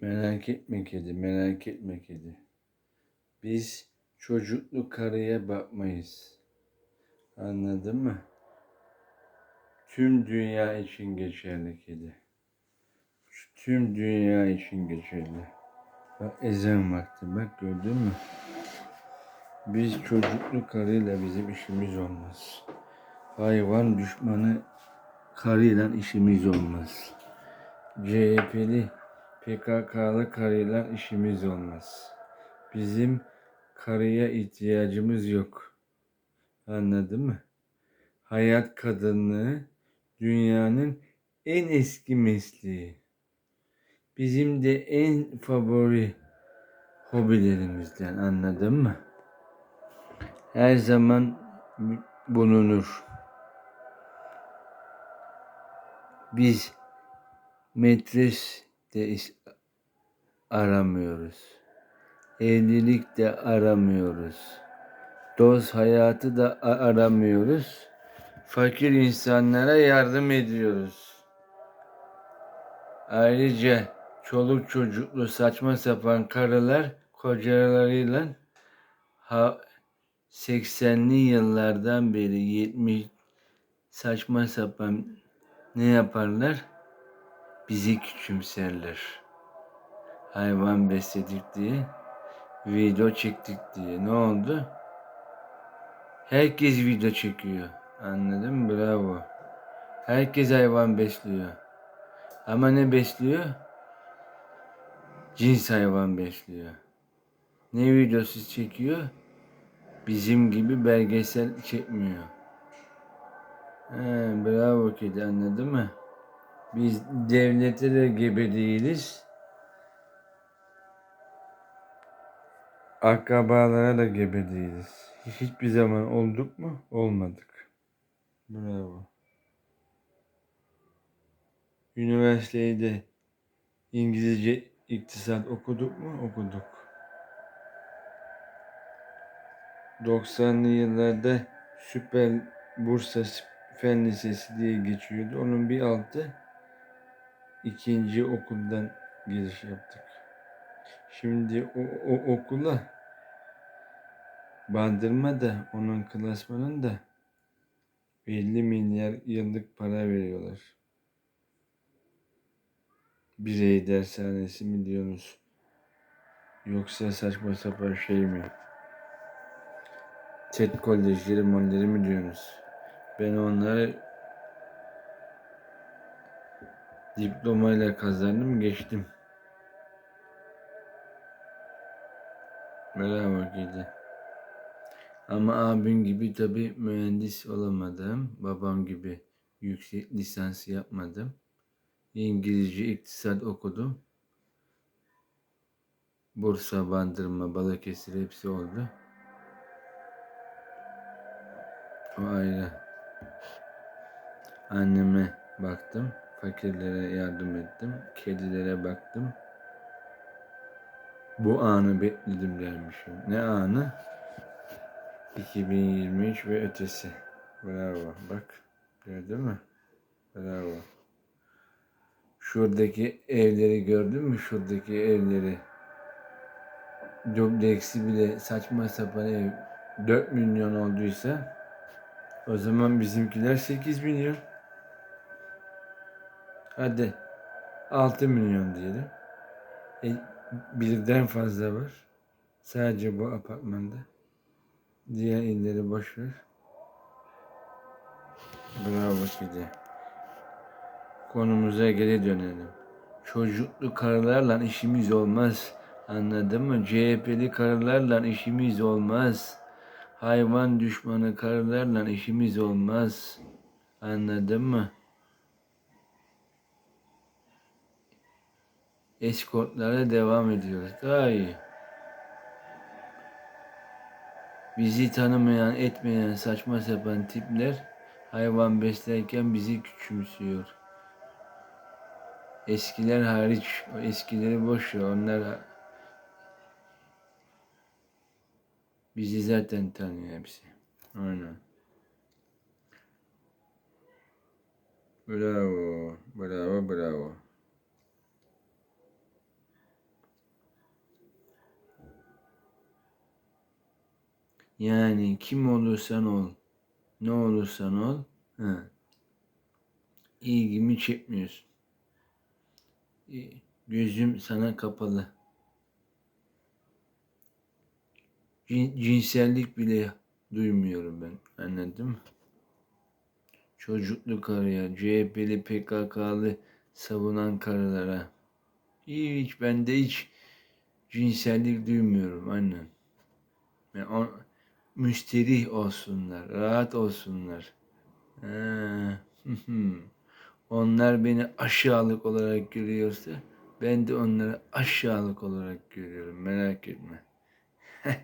Merak etme kedi, merak etme kedi. Biz çocuklu karıya bakmayız. Anladın mı? Tüm dünya için geçerli kedi. Tüm dünya için geçerli. Bak ezan vakti bak gördün mü? Biz çocuklu karıyla bizim işimiz olmaz. Hayvan düşmanı karıyla işimiz olmaz. CHP'li PKK'lı karıyla işimiz olmaz. Bizim karıya ihtiyacımız yok. Anladın mı? Hayat kadınlığı dünyanın en eski mesleği. Bizim de en favori hobilerimizden anladın mı? Her zaman bulunur. Biz metres de is- aramıyoruz. Evlilik de aramıyoruz. Dost hayatı da aramıyoruz. Fakir insanlara yardım ediyoruz. Ayrıca çoluk çocuklu saçma sapan karılar kocalarıyla ha 80'li yıllardan beri 70 saçma sapan ne yaparlar? Bizi küçümserler. Hayvan besledik diye, video çektik diye. Ne oldu? Herkes video çekiyor. Anladın mı? Bravo. Herkes hayvan besliyor. Ama ne besliyor? Cins hayvan besliyor. Ne videosu çekiyor? Bizim gibi belgesel çekmiyor. He, bravo kedi anladın mı? Biz devlete de gebe değiliz. Akrabalara da gebe değiliz. Hiçbir zaman olduk mu? Olmadık. Bravo. Üniversitede İngilizce iktisat okuduk mu? Okuduk. 90'lı yıllarda süper Bursa Fen Lisesi diye geçiyordu. Onun bir altı ikinci okuldan giriş yaptık. Şimdi o, o okula Bandırma da onun klasmanın da 50 milyar yıllık para veriyorlar. Birey dershanesi mi diyorsunuz? Yoksa saçma sapan şey mi? TED kolejleri molleri mi diyorsunuz? Ben onları diplomayla kazandım geçtim. Bravo gidi. Ama abim gibi tabi mühendis olamadım. Babam gibi yüksek lisans yapmadım. İngilizce iktisat okudum. Bursa, Bandırma, Balıkesir hepsi oldu. O ayrı. Anneme baktım. Fakirlere yardım ettim. Kedilere baktım. Bu anı bekledim dermişim. Ne anı? 2023 ve ötesi. Bravo. Bak. Gördün mü? Bravo. Şuradaki evleri gördün mü? Şuradaki evleri. Dubleksi bile saçma sapan ev 4 milyon olduysa o zaman bizimkiler 8 milyon. Hadi 6 milyon diyelim. E, birden fazla var. Sadece bu apartmanda. Diğer illeri boş ver. Bravo kedi. Konumuza geri dönelim. Çocuklu karılarla işimiz olmaz. Anladın mı? CHP'li karılarla işimiz olmaz. Hayvan düşmanı karılarla işimiz olmaz. Anladın mı? Eskortlara devam ediyoruz. Daha iyi. Bizi tanımayan, etmeyen saçma sapan tipler hayvan beslerken bizi küçümsüyor. Eskiler hariç, eskileri boş ver, onlar bizi zaten tanıyor hepsi. Aynen. Bravo, bravo, bravo. Yani kim olursan ol, ne olursan ol, ha. ilgimi çekmiyorsun. E, Gözüm sana kapalı. Cin- cinsellik bile duymuyorum ben. Anladın mı? Çocuklu karıya, CHP'li PKK'lı savunan karılara. Hiç bende hiç cinsellik duymuyorum annem. Yani müsterih olsunlar, rahat olsunlar. Onlar beni aşağılık olarak görüyorsa ben de onları aşağılık olarak görüyorum. Merak etme.